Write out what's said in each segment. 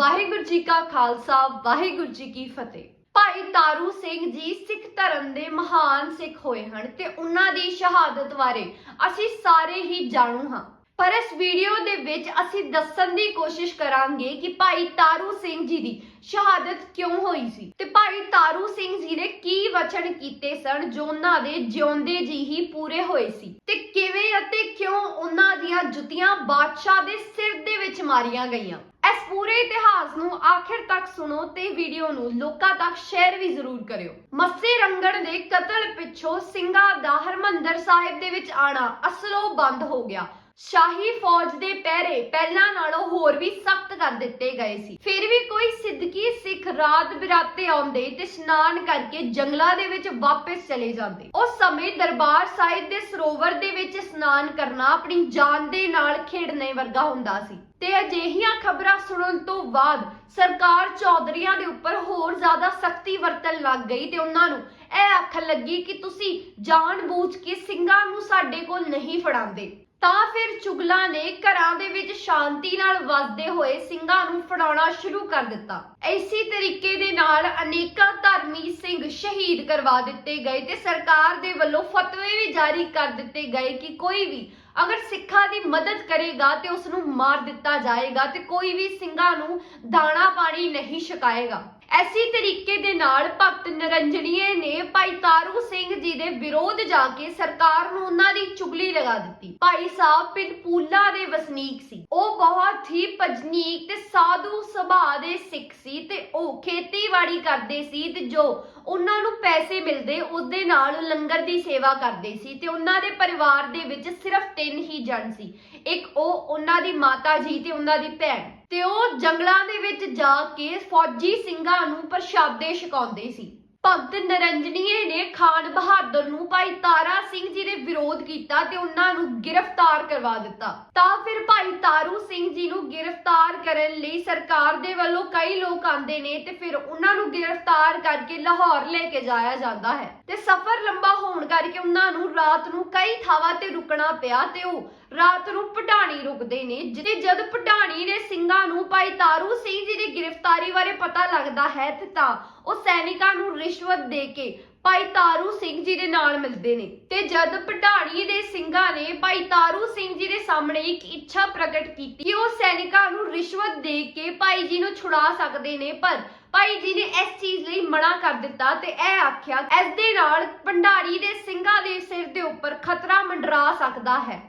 ਵਾਹਿਗੁਰੂ ਜੀ ਕਾ ਖਾਲਸਾ, ਵਾਹਿਗੁਰੂ ਜੀ ਕੀ ਫਤਿਹ। ਭਾਈ ਤਾਰੂ ਸਿੰਘ ਜੀ ਸਿੱਖ ਧਰਮ ਦੇ ਮਹਾਨ ਸਿੱਖ ਹੋਏ ਹਨ ਤੇ ਉਹਨਾਂ ਦੀ ਸ਼ਹਾਦਤ ਬਾਰੇ ਅਸੀਂ ਸਾਰੇ ਹੀ ਜਾਣੂ ਹਾਂ। ਪਰ ਇਸ ਵੀਡੀਓ ਦੇ ਵਿੱਚ ਅਸੀਂ ਦੱਸਣ ਦੀ ਕੋਸ਼ਿਸ਼ ਕਰਾਂਗੇ ਕਿ ਭਾਈ ਤਾਰੂ ਸਿੰਘ ਜੀ ਦੀ ਸ਼ਹਾਦਤ ਕਿਉਂ ਹੋਈ ਸੀ ਤੇ ਭਾਈ ਤਾਰੂ ਸਿੰਘ ਜੀ ਨੇ ਕੀ ਵਚਨ ਕੀਤੇ ਸਨ ਜੋ ਉਹਨਾਂ ਦੇ ਜਿਉਂਦੇ ਜੀ ਹੀ ਪੂਰੇ ਹੋਏ ਸੀ ਤੇ ਕਿਵੇਂ ਅਤੇ ਕਿਉਂ ਉਹਨਾਂ ਦੀਆਂ ਜੁੱਤੀਆਂ ਬਾਦਸ਼ਾਹ ਦੇ ਸਿਰ ਦੇ ਵਿੱਚ ਮਾਰੀਆਂ ਗਈਆਂ। ਇਸ ਪੂਰੇ ਇਤਿਹਾਸ ਨੂੰ ਆਖਿਰ ਤੱਕ ਸੁਣੋ ਤੇ ਵੀਡੀਓ ਨੂੰ ਲੋਕਾਂ ਤੱਕ ਸ਼ੇਅਰ ਵੀ ਜ਼ਰੂਰ ਕਰਿਓ। ਮੱਸੇ ਰੰਗੜ ਦੇ ਕਤਲ ਪਿੱਛੋਂ ਸਿੰਘਾਂ ਦਾ ਹਰਮੰਦਰ ਸਾਹਿਬ ਦੇ ਵਿੱਚ ਆਣਾ ਅਸਲੋਂ ਬੰਦ ਹੋ ਗਿਆ। ਸ਼ਾਹੀ ਫੌਜ ਦੇ ਪਹਿਰੇ ਪਹਿਲਾਂ ਨਾਲੋਂ ਹੋਰ ਵੀ ਸਖਤ ਕਰ ਦਿੱਤੇ ਗਏ ਸੀ। ਫਿਰ ਵੀ ਕੋਈ ਸਿੱਧਕੀ ਸਿੱਖ ਰਾਤ ਬਿਰਾਤੇ ਆਉਂਦੇ ਤੇ ਇਸ਼ਨਾਨ ਕਰਕੇ ਜੰਗਲਾਂ ਦੇ ਵਿੱਚ ਵਾਪਸ ਚਲੇ ਜਾਂਦੇ। ਉਸ ਸਮੇਂ ਦਰਬਾਰ ਸਾਹਿਬ ਦੇ ਸਰੋਵਰ ਦੇ ਵਿੱਚ ਇਸ਼ਨਾਨ ਕਰਨਾ ਆਪਣੀ ਜਾਨ ਦੇ ਨਾਲ ਖੇਡਣੇ ਵਰਗਾ ਹੁੰਦਾ ਸੀ। ਤੇ ਅਜਿਹੀਆਂ ਖਬਰਾਂ ਸੁਣਨ ਤੋਂ ਬਾਅਦ ਸਰਕਾਰ ਚੌਧਰੀਆਂ ਦੇ ਉੱਪਰ ਹੋਰ ਜ਼ਿਆਦਾ ਸਖਤੀ ਵਰਤਣ ਲੱਗ ਗਈ ਤੇ ਉਹਨਾਂ ਨੂੰ ਇਹ ਆਖਣ ਲੱਗੀ ਕਿ ਤੁਸੀਂ ਜਾਣ-ਬੂਝ ਕੇ ਸਿੰਘਾਂ ਨੂੰ ਸਾਡੇ ਕੋਲ ਨਹੀਂ ਫੜਾਉਂਦੇ। ਤਾਂ ਫਿਰ ਚੁਗਲਾਂ ਨੇ ਘਰਾਂ ਦੇ ਵਿੱਚ ਸ਼ਾਂਤੀ ਨਾਲ ਵਸਦੇ ਹੋਏ ਸਿੰਘਾਂ ਨੂੰ ਫੜਾਉਣਾ ਸ਼ੁਰੂ ਕਰ ਦਿੱਤਾ। ਇਸੇ ਤਰੀਕੇ ਦੇ ਨਾਲ ਅਨੇਕਾਂ ਧਰਮੀ ਸਿੰਘ ਸ਼ਹੀਦ ਕਰਵਾ ਦਿੱਤੇ ਗਏ ਤੇ ਸਰਕਾਰ ਦੇ ਵੱਲੋਂ ਫਤਵੇ ਵੀ ਜਾਰੀ ਕਰ ਦਿੱਤੇ ਗਏ ਕਿ ਕੋਈ ਵੀ ਅਗਰ ਸਿੱਖਾਂ ਦੀ ਮਦਦ ਕਰੇਗਾ ਤੇ ਉਸ ਨੂੰ ਮਾਰ ਦਿੱਤਾ ਜਾਏਗਾ ਤੇ ਕੋਈ ਵੀ ਸਿੰਘਾਂ ਨੂੰ ਦਾਣਾ ਪਾਣੀ ਨਹੀਂ ਛਕਾਏਗਾ। ਐਸੀ ਤਰੀਕੇ ਦੇ ਨਾਲ ਭਗਤ ਨਰੰਜਣੀਏ ਨੇ ਭਾਈ ਤਾਰੂ ਸਿੰਘ ਜੀ ਦੇ ਵਿਰੋਧ ਜਾ ਕੇ ਸਰਕਾਰ ਨੂੰ ਉਹਨਾਂ ਦੀ ਚੁਗਲੀ ਲਗਾ ਦਿੱਤੀ। ਭਾਈ ਸਾਹਿਬ ਪਿੰਡ ਪੂਲਾ ਦੇ ਵਸਨੀਕ ਸੀ। ਉਹ ਬਹੁਤ ਹੀ ਭਜਨੀਕ ਤੇ ਸਾਧੂ ਸੁਭਾਅ ਦੇ ਸਿੱਖ ਸੀ ਤੇ ਉਹ ਖੇਤੀਬਾੜੀ ਕਰਦੇ ਸੀ ਤੇ ਜੋ ਉਹਨਾਂ ਨੂੰ ਪੈਸੇ ਮਿਲਦੇ ਉਹਦੇ ਨਾਲ ਲੰਗਰ ਦੀ ਸੇਵਾ ਕਰਦੇ ਸੀ ਤੇ ਉਹਨਾਂ ਦੇ ਪਰਿਵਾਰ ਦੇ ਵਿੱਚ ਸਿਰਫ ਤਿੰਨ ਹੀ ਜਣ ਸੀ। ਇੱਕ ਉਹ ਉਹਨਾਂ ਦੀ ਮਾਤਾ ਜੀ ਤੇ ਉਹਨਾਂ ਦੀ ਭੈਣ। ਤੇ ਉਹ ਜੰਗਲਾਂ ਦੇ ਵਿੱਚ ਜਾ ਕੇ ਫੌਜੀ ਸਿੰਘਾਂ ਨੂੰ ਪ੍ਰਸ਼ਾਦੇ ਛਕਾਉਂਦੇ ਸੀ। ਭਗਤ ਨਰੰਜਨੀਏ ਨੇ ਖਾਨ ਬਹਾਦਰ ਨੂੰ ਭਾਈ ਤਾਰਾ ਸਿੰਘ ਜੀ ਦੇ ਵਿਰੋਧ ਕੀਤਾ ਤੇ ਉਹਨਾਂ ਨੂੰ ਗ੍ਰਿਫਤਾਰ ਕਰਵਾ ਦਿੱਤਾ। ਤਾਂ ਫਿਰ ਭਾਈ ਤਾਰੂ ਸਿੰਘ ਜੀ ਨੂੰ ਗ੍ਰਿਫਤਾਰ ਕਰਨ ਲਈ ਸਰਕਾਰ ਦੇ ਵੱਲੋਂ ਕਈ ਲੋਕ ਆਉਂਦੇ ਨੇ ਤੇ ਫਿਰ ਉਹਨਾਂ ਨੂੰ ਗ੍ਰਿਫਤਾਰ ਕਰਕੇ ਲਾਹੌਰ ਲੈ ਕੇ ਜਾਇਆ ਜਾਂਦਾ ਹੈ। ਤੇ ਸਫ਼ਰ ਲੰਬਾ ਹੋਣ ਕਰਕੇ ਉਹਨਾਂ ਨੂੰ ਰਾਤ ਨੂੰ ਕਈ ਥਾਵਾਂ ਤੇ ਰੁਕਣਾ ਪਿਆ ਤੇ ਉਹ ਰਾਤ ਨੂੰ ਪਟਾਣੀ ਰੁਕਦੇ ਨੇ ਜਿੱਤੇ ਜਦ ਪਟਾਣੀ ਦੇ ਸਿੰਘਾਂ ਨੂੰ, ਭਾਈ ਤਾਰੂ ਸਿੰਘ ਜੀ ਦੀ ਗ੍ਰਿਫਤਾਰੀ ਬਾਰੇ ਪਤਾ ਲੱਗਦਾ ਹੈ, ਤੇ ਤਾਂ ਉਹ ਸੈਨਿਕਾਂ ਨੂੰ ਰਿਸ਼ਵਤ ਦੇ ਕੇ ਭਾਈ ਤਾਰੂ ਸਿੰਘ ਜੀ ਦੇ ਨਾਲ ਮਿਲਦੇ ਨੇ। ਤੇ ਜਦ ਪਟਾਣੀ ਦੇ ਸਿੰਘਾਂ ਨੇ ਭਾਈ ਤਾਰੂ ਸਿੰਘ ਜੀ ਦੇ ਸਾਹਮਣੇ ਇੱਕ ਇੱਛਾ ਪ੍ਰਗਟ ਕੀਤੀ ਕਿ ਉਹ ਸੈਨਿਕਾਂ ਨੂੰ ਰਿਸ਼ਵਤ ਦੇ ਕੇ ਭਾਈ ਜੀ ਨੂੰ ਛੁਡਾ ਸਕਦੇ ਨੇ, ਪਰ ਭਾਈ ਜੀ ਨੇ ਇਸ ਚੀਜ਼ ਲਈ ਮਨਾ ਕਰ ਦਿੱਤਾ ਤੇ ਇਹ ਆਖਿਆ, ਇਸ ਦੇ ਨਾਲ ਭੰਡਾਰੀ ਦੇ ਸਿੰਘਾਂ ਦੇ ਸਿਰ ਦੇ ਉੱਪਰ ਖਤਰਾ ਮੰਡਰਾ ਸਕਦਾ ਹੈ।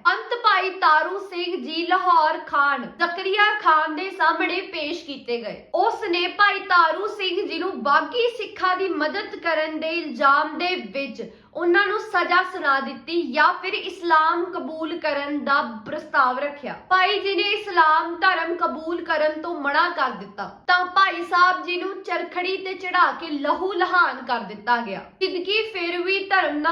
ਭਾਈ ਤਾਰੂ ਸਿੰਘ ਜੀ ਲਾਹੌਰ ਖਾਨ, ਜ਼ਕਰੀਆ ਖਾਨ ਦੇ ਸਾਹਮਣੇ ਪੇਸ਼ ਕੀਤੇ ਗਏ। ਉਸ ਨੇ ਭਾਈ ਤਾਰੂ ਸਿੰਘ ਜੀ ਨੂੰ ਬਾਕੀ ਸਿੱਖਾਂ ਦੀ ਮਦਦ ਕਰਨ ਦੇ ਇਲਜ਼ਾਮ ਦੇ ਵਿੱਚ ਉਹਨਾਂ ਨੂੰ ਸਜ਼ਾ ਸੁਣਾ ਦਿੱਤੀ ਜਾਂ ਫਿਰ ਇਸਲਾਮ ਕਬੂਲ ਕਰਨ ਦਾ ਪ੍ਰਸਤਾਵ ਰੱਖਿਆ। ਭਾਈ ਜੀ ਨੇ ਇਸਲਾਮ ਧਰਮ ਕਬੂਲ ਕਰਨ ਤੋਂ ਮਨਾ ਕਰ ਦਿੱਤਾ। ਤਾਂ ਭਾਈ ਸਾਹਿਬ ਜੀ ਨੂੰ ਚਰਖੜੀ ਤੇ ਚੜਾ ਕੇ ਲਹੂ ਲਹਾਨ ਕਰ ਦਿੱਤਾ ਗਿਆ। ਸਿੱਧਕੀ ਫਿਰ ਵੀ ਧਰਮ ਨਾ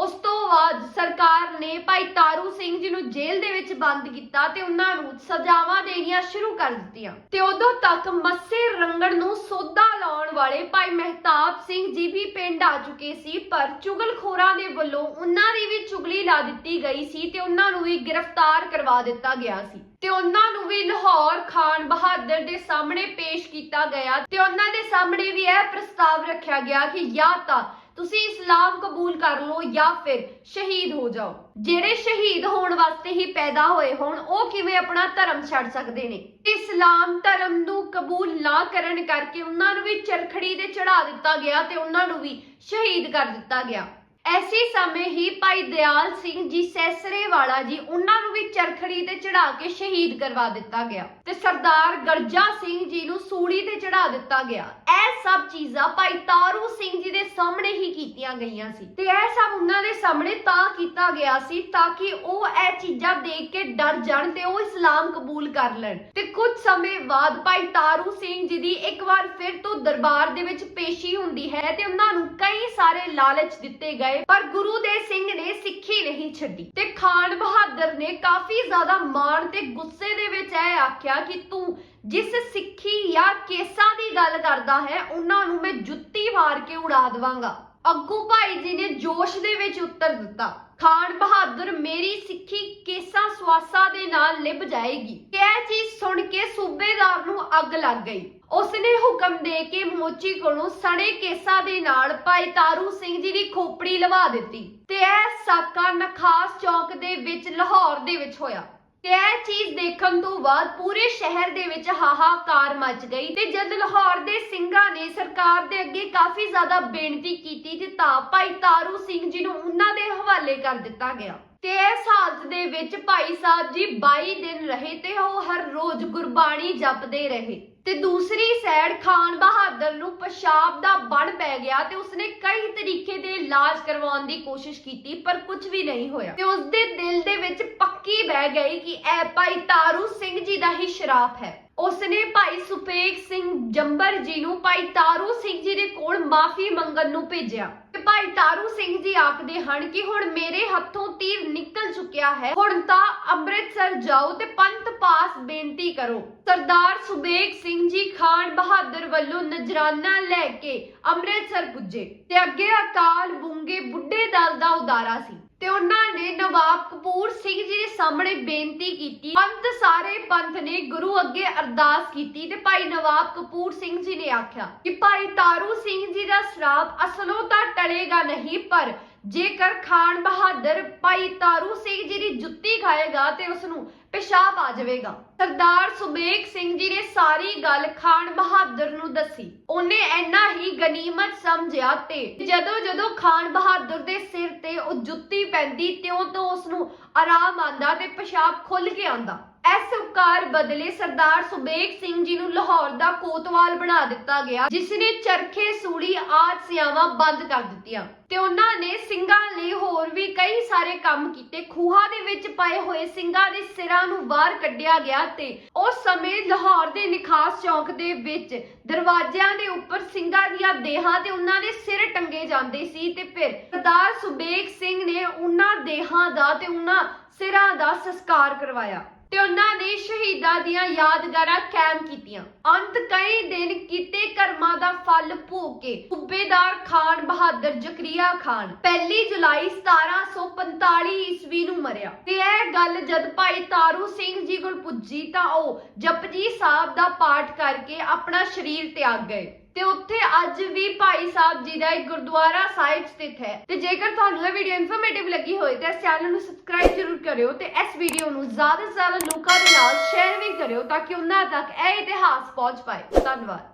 ਉਸ ਤੋਂ ਬਾਅਦ ਸਰਕਾਰ ਨੇ ਭਾਈ ਤਾਰੂ ਸਿੰਘ ਜੀ ਨੂੰ ਜੇਲ੍ਹ ਦੇ ਵਿੱਚ ਬੰਦ ਕੀਤਾ ਤੇ ਉਹਨਾਂ ਨੂੰ ਸਜ਼ਾਵਾਂ ਦੇਣੀਆਂ ਸ਼ੁਰੂ ਕਰ ਦਿੱਤੀਆਂ। ਤੇ ਉਦੋਂ ਤੱਕ ਮੱਸੇ ਰੰਗੜ ਨੂੰ ਸੋਧਾ ਲਾਉਣ ਵਾਲੇ ਭਾਈ ਮਹਿਤਾਬ ਸਿੰਘ ਜੀ ਵੀ ਪਿੰਡ ਆ ਚੁੱਕੇ ਸੀ, ਪਰ ਚੁਗਲਖੋਰਾਂ ਦੇ ਵੱਲੋਂ ਉਹਨਾਂ ਦੀ ਵੀ ਚੁਗਲੀ ਲਾ ਦਿੱਤੀ ਗਈ ਸੀ ਤੇ ਉਹਨਾਂ ਨੂੰ ਵੀ ਗ੍ਰਿਫਤਾਰ ਕਰਵਾ ਦਿੱਤਾ ਗਿਆ ਸੀ। ਤੇ ਉਹਨਾਂ ਨੂੰ ਵੀ ਲਾਹੌਰ ਖਾਨ ਬਹਾਦਰ ਦੇ ਸਾਹਮਣੇ ਪੇਸ਼ ਕੀਤਾ ਗਿਆ ਤੇ ਉਹਨਾਂ ਦੇ ਸਾਹਮਣੇ ਵੀ ਇਹ ਪ੍ਰਸਤਾਵ ਰੱਖਿਆ ਗਿਆ ਕਿ ਜਾਂ ਤਾਂ ਤੁਸੀਂ ਇਸਲਾਮ ਕਬੂਲ ਕਰ ਲਓ ਜਾਂ ਫਿਰ ਸ਼ਹੀਦ ਹੋ ਜਾਓ। ਜਿਹੜੇ ਸ਼ਹੀਦ ਹੋਣ ਵਾਸਤੇ ਹੀ ਪੈਦਾ ਹੋਏ ਹੋਣ, ਉਹ ਕਿਵੇਂ ਆਪਣਾ ਧਰਮ ਛੱਡ ਸਕਦੇ ਨੇ? ਇਸਲਾਮ ਧਰਮ ਨੂੰ ਕਬੂਲ ਨਾ ਕਰਨ ਕਰਕੇ ਉਹਨਾਂ ਨੂੰ ਵੀ ਚਰਖੜੀ ਤੇ ਚੜਾ ਦਿੱਤਾ ਗਿਆ ਤੇ ਉਹਨਾਂ ਨੂੰ ਵੀ ਸ਼ਹੀਦ ਕਰ ਦਿੱਤਾ ਗਿਆ। ਐਸੇ ਸਮੇਂ ਹੀ ਭਾਈ ਦਿਆਲ ਸਿੰਘ ਜੀ ਸੈਸਰੇ ਵਾਲਾ ਜੀ ਉਹਨਾਂ ਨੂੰ ਵੀ ਚਰਖੜੀ ਤੇ ਚੜਾ ਕੇ ਸ਼ਹੀਦ ਕਰਵਾ ਦਿੱਤਾ ਗਿਆ ਤੇ ਸਰਦਾਰ ਗਰਜਾ ਸਿੰਘ ਜੀ ਨੂੰ ਸੂਲੀ ਤੇ ਚੜਾ ਦਿੱਤਾ ਗਿਆ। ਇਹ ਸਭ ਚੀਜ਼ਾਂ ਭਾਈ ਤਾਰੂ ਸਿੰਘ ਜੀ ਦੇ ਸਾਹਮਣੇ ਹੀ ਕੀਤੀਆਂ ਗਈਆਂ ਸੀ ਤੇ ਇਹ ਸਭ ਉਹਨਾਂ ਦੇ ਸਾਹਮਣੇ ਤਾਂ ਕੀਤਾ ਗਿਆ ਸੀ ਤਾਂ ਕਿ ਉਹ ਇਹ ਚੀਜ਼ਾਂ ਦੇਖ ਕੇ ਡਰ ਜਾਣ ਤੇ ਉਹ ਇਸਲਾਮ ਕਬੂਲ ਕਰ ਲੈਣ। ਤੇ ਕੁਝ ਸਮੇਂ ਬਾਅਦ ਭਾਈ ਤਾਰੂ ਸਿੰਘ ਜੀ ਦੀ ਇੱਕ ਵਾਰ ਫਿਰ ਤੋਂ ਦਰਬਾਰ ਦੇ ਵਿੱਚ ਪੇਸ਼ੀ ਹੁੰਦੀ ਹੈ ਤੇ ਉਹਨਾਂ ਨੂੰ ਕਈ ਸਾਰੇ ਲਾਲਚ ਦਿੱਤੇ ਗਏ ਪਰ ਗੁਰੂ ਦੇ ਸਿੰਘ ਨੇ ਸਿੱਖੀ ਨਹੀਂ ਛੱਡੀ। ਤੇ ਖਾਨ ਬਹਾਦਰ ਨੇ ਕਾਫੀ ਜ਼ਿਆਦਾ ਮਾਣ ਤੇ ਗੁੱਸੇ ਦੇ ਵਿੱਚ ਇਹ ਆਖਿਆ ਕਿ ਤੂੰ ਜਿਸ ਸਿੱਖੀ ਜਾਂ ਕੇਸਾਂ ਦੀ ਗੱਲ ਕਰਦਾ ਹੈ, ਉਹਨਾਂ ਨੂੰ ਮੈਂ ਜੁੱਤੀ ਮਾਰ ਕੇ ਉਡਾ ਦਵਾਂਗਾ। ਅੱਗੂ ਭਾਈ ਜੀ ਨੇ ਜੋਸ਼ ਦੇ ਵਿੱਚ ਉੱਤਰ ਦਿੱਤਾ। ਖਾਨ ਬਹਾਦਰ ਮੇਰੀ ਸਿੱਖੀ ਕੇਸਾਂ ਸਵਾਸਾਂ ਦੇ ਨਾਲ ਲਿਭ ਜਾਏਗੀ। ਇਹ ਚੀਜ਼ ਸੁਣ ਕੇ ਸੂਬੇਦਾਰ ਨੂੰ ਅੱਗ ਲੱਗ ਗਈ। ਉਸਨੇ ਹੁਕਮ ਦੇ ਕੇ ਮੋਚੀ ਕੋਲੋਂ ਸੜੇ ਕੇਸਾਂ ਦੇ ਨਾਲ ਭਾਈ ਤਾਰੂ ਸਿੰਘ ਜੀ ਦੀ ਖੋਪੜੀ ਲਵਾ ਦਿੱਤੀ ਤੇ ਇਹ ਸਾਕਾ ਨਖਾਸ ਚੌਕ ਦੇ ਵਿੱਚ ਲਾਹੌਰ ਦੇ ਵਿੱਚ ਹੋਇਆ। ਤੇ ਇਹ ਚੀਜ਼ ਦੇਖਣ ਤੋਂ ਬਾਅਦ ਪੂਰੇ ਸ਼ਹਿਰ ਦੇ ਵਿੱਚ ਹਾਹਾਕਾਰ ਮਚ ਗਈ ਤੇ ਜਦ ਲਾਹੌਰ ਦੇ ਸਿੰਘਾਂ ਨੇ ਸਰਕਾਰ ਦੇ ਅੱਗੇ ਕਾਫੀ ਜ਼ਿਆਦਾ ਬੇਨਤੀ ਕੀਤੀ ਤੇ ਤਾਂ ਭਾਈ ਤਾਰੂ ਸਿੰਘ ਜੀ ਨੂੰ ਉਹਨਾਂ ਦੇ ਹਵਾਲੇ ਕਰ ਦਿੱਤਾ ਗਿਆ। ਤੇ ਇਸ ਹਾਲਤ ਦੇ ਵਿੱਚ ਭਾਈ ਸਾਹਿਬ ਜੀ 22 ਦਿਨ ਰਹੇ ਤੇ ਉਹ ਹਰ ਰੋਜ਼ ਗੁਰਬਾਣੀ ਜਪਦੇ ਰਹੇ। ਤੇ ਦੂਸਰੀ ਸਾਈਡ ਖਾਨ ਬਹਾਦਰ ਨੂੰ ਪਿਸ਼ਾਬ ਦਾ ਬਣ ਪੈ ਗਿਆ ਤੇ ਉਸਨੇ ਕਈ ਤਰੀਕੇ ਦੇ ਇਲਾਜ ਕਰਵਾਉਣ ਦੀ ਕੋਸ਼ਿਸ਼ ਕੀਤੀ, ਪਰ ਕੁਝ ਵੀ ਨਹੀਂ ਹੋਇਆ। ਤੇ ਉਸਦੇ ਦਿਲ ਦੇ ਵਿੱਚ ਪੱਕੀ ਬਹਿ ਗਈ ਕਿ ਇਹ ਭਾਈ ਤਾਰੂ ਸਿੰਘ ਜੀ ਦਾ ਹੀ ਸ਼ਰਾਪ ਹੈ। ਉਸਨੇ ਭਾਈ ਸੁਪੇਗ ਸਿੰਘ ਜੰਬਰ ਜੀ ਨੂੰ ਭਾਈ ਤਾਰੂ ਸਿੰਘ ਜੀ ਦੇ ਕੋਲ ਮਾਫੀ ਮੰਗਣ ਨੂੰ ਭੇਜਿਆ। ਤੇ ਭਾਈ ਤਾਰੂ ਸਿੰਘ ਜੀ ਆਖਦੇ ਹਨ ਕਿ ਹੁਣ ਮੇਰੇ ਹੱਥੋਂ ਤੀਰ ਨਿਕਲ ਚੁੱਕਿਆ ਹੈ। ਹੁਣ ਤਾਂ ਅੰਮ੍ਰਿਤਸਰ ਜਾਓ ਤੇ ਪੰਥ ਪਾਸ ਬੇਨਤੀ ਕਰੋ। ਸਰਦਾਰ ਸੁਬੇਗ ਸਿੰਘ ਜੀ ਖਾਨ ਬਹਾਦਰ ਵੱਲੋਂ ਨਜਰਾਨਾ ਲੈ ਕੇ ਅੰਮ੍ਰਿਤਸਰ ਪੁੱਜੇ ਤੇ ਅੱਗੇ ਅਕਾਲ ਬੁੰਗੇ ਬੁੱਢੇ ਦਲ ਦਾ ਉਦਾਰਾ ਸੀ। ਤੇ ਉਹਨਾਂ ਨੇ ਨਵਾਬ ਕਪੂਰ ਸਿੰਘ ਜੀ ਦੇ ਸਾਹਮਣੇ ਬੇਨਤੀ ਕੀਤੀ। ਪੰਥ ਸਾਰੇ ਪੰਥ ਨੇ ਗੁਰੂ ਅੱਗੇ ਅਰਦਾਸ ਕੀਤੀ ਤੇ ਭਾਈ ਨਵਾਬ ਕਪੂਰ ਸਿੰਘ ਜੀ ਨੇ ਆਖਿਆ ਕਿ ਭਾਈ ਤਾਰੂ ਸਿੰਘ ਜੀ ਦਾ ਸ਼ਰਾਪ ਅਸਲੋਂ ਤਾਂ ਟਲੇਗਾ ਨਹੀਂ, ਪਰ ਜੇਕਰ ਖਾਨ ਬਹਾਦਰ ਭਾਈ ਤਾਰੂ ਸਿੰਘ ਜੀ ਦੀ ਜੁੱਤੀ ਖਾਏਗਾ ਤੇ ਉਸ ਨੂੰ ਪਿਸ਼ਾਬ ਆ ਜਾਵੇਗਾ। ਸਰਦਾਰ ਸੁਬੇਗ ਸਿੰਘ ਜੀ ਨੇ ਸਾਰੀ ਗੱਲ ਖਾਨ ਬਹਾਦਰ ਨੂੰ ਦੱਸੀ। ਉਹਨੇ ਇੰਨਾ ਹੀ ਗਨੀਮਤ ਸਮਝਿਆ ਤੇ ਜਦੋਂ ਜਦੋਂ ਖਾਨ ਬਹਾਦਰ ਦੇ ਸਿਰ ਤੇ ਉਹ ਜੁੱਤੀ ਪੈਂਦੀ ਤਿਉਂ ਤੋਂ ਉਸ ਨੂੰ ਆਰਾਮ ਆਂਦਾ ਤੇ ਪਿਸ਼ਾਬ ਖੁੱਲ ਕੇ ਆਂਦਾ ਇਸ ਉਪਕਾਰ ਬਦਲੇ ਸਰਦਾਰ ਸੁਬੇਗ ਸਿੰਘ ਜੀ ਨੂੰ ਲਾਹੌਰ ਦਾ ਕੋਤਵਾਲ ਬਣਾ ਦਿੱਤਾ ਗਿਆ ਜਿਸ ਨੇ ਚਰਖੇ, ਸੂਲੀ ਆਦ ਸਿਆਵਾਂ ਬੰਦ ਕਰ ਦਿੱਤੀਆਂ। ਤੇ ਉਹਨਾਂ ਨੇ ਸਿੰਘਾਂ ਲਈ ਹੋਰ ਵੀ ਕਈ ਸਾਰੇ ਕੰਮ ਕੀਤੇ। ਖੂਹਾਂ ਦੇ ਵਿੱਚ ਪਏ ਹੋਏ ਸਿੰਘਾਂ ਦੇ ਸਿਰਾਂ ਨੂੰ ਬਾਹਰ ਕੱਢਿਆ ਗਿਆ ਤੇ ਉਸ ਸਮੇਂ ਲਾਹੌਰ ਦੇ ਨਿਖਾਸ ਚੌਂਕ ਦੇ ਵਿੱਚ ਦਰਵਾਜ਼ਿਆਂ ਦੇ ਉੱਪਰ ਸਿੰਘਾਂ ਦੀਆਂ ਦੇਹਾਂ ਤੇ ਉਹਨਾਂ ਦੇ ਸਿਰ ਟੰਗੇ ਜਾਂਦੇ ਸੀ ਤੇ ਫਿਰ ਸਰਦਾਰ ਸੁਬੇਗ ਸਿੰਘ ਨੇ ਉਹਨਾਂ ਦੇਹਾਂ ਦਾ ਤੇ ਉਹਨਾਂ ਸਿਰਾਂ ਦਾ ਸੰਸਕਾਰ ਕਰਵਾਇਆ। ਤੇ ਉਹਨਾਂ ਨੇ ਸ਼ਹੀਦਾਂ ਦੀਆਂ ਯਾਦਗਾਰਾਂ ਕਾਇਮ ਕੀਤੀਆਂ। ਅੰਤ ਕਈ ਦਿਨ ਕੀਤੇ ਕਰਮਾਂ ਦਾ ਫਲ ਭੋਗ ਕੇ ਸੂਬੇਦਾਰ ਖਾਨ ਬਹਾਦਰ ਜ਼ਕਰੀਆ ਖਾਨ 1 ਜੁਲਾਈ 1745 ਈਸਵੀ ਨੂੰ ਮਰਿਆ। ਤੇ ਇਹ ਗੱਲ ਜਦ ਭਾਈ ਤਾਰੂ ਸਿੰਘ ਜੀ ਕੋਲ ਪੁੱਜੀ ਤਾਂ ਉਹ ਜਪਜੀ ਸਾਹਿਬ ਦਾ ਪਾਠ ਕਰਕੇ ਆਪਣਾ ਸਰੀਰ ਤਿਆਗ ਗਏ। ਤੇ ਉੱਥੇ ਅੱਜ ਵੀ ਭਾਈ ਸਾਹਿਬ ਜੀ ਦਾ ਇੱਕ ਗੁਰਦੁਆਰਾ ਸਾਹਿਬ ਸਥਿਤ ਹੈ। ਤੇ ਜੇਕਰ ਤੁਹਾਨੂੰ ਇਹ ਵੀਡੀਓ ਇਨਫੋਰਮੇਟਿਵ ਲੱਗੀ ਹੋਵੇ ਤਾਂ ਇਸ ਚੈਨਲ ਨੂੰ ਸਬਸਕ੍ਰਾਈਬ ਜ਼ਰੂਰ ਕਰਿਓ ਤੇ ਇਸ ਵੀਡੀਓ ਨੂੰ ਜ਼ਿਆਦਾ ਤੋਂ ਜ਼ਿਆਦਾ ਲੋਕਾਂ ਦੇ ਨਾਲ ਸ਼ੇਅਰ ਵੀ ਕਰਿਓ ਤਾਂ ਕਿ ਉਹਨਾਂ ਤੱਕ ਇਹ ਇਤਿਹਾਸ ਪਹੁੰਚ ਪਾਏ। ਧੰਨਵਾਦ।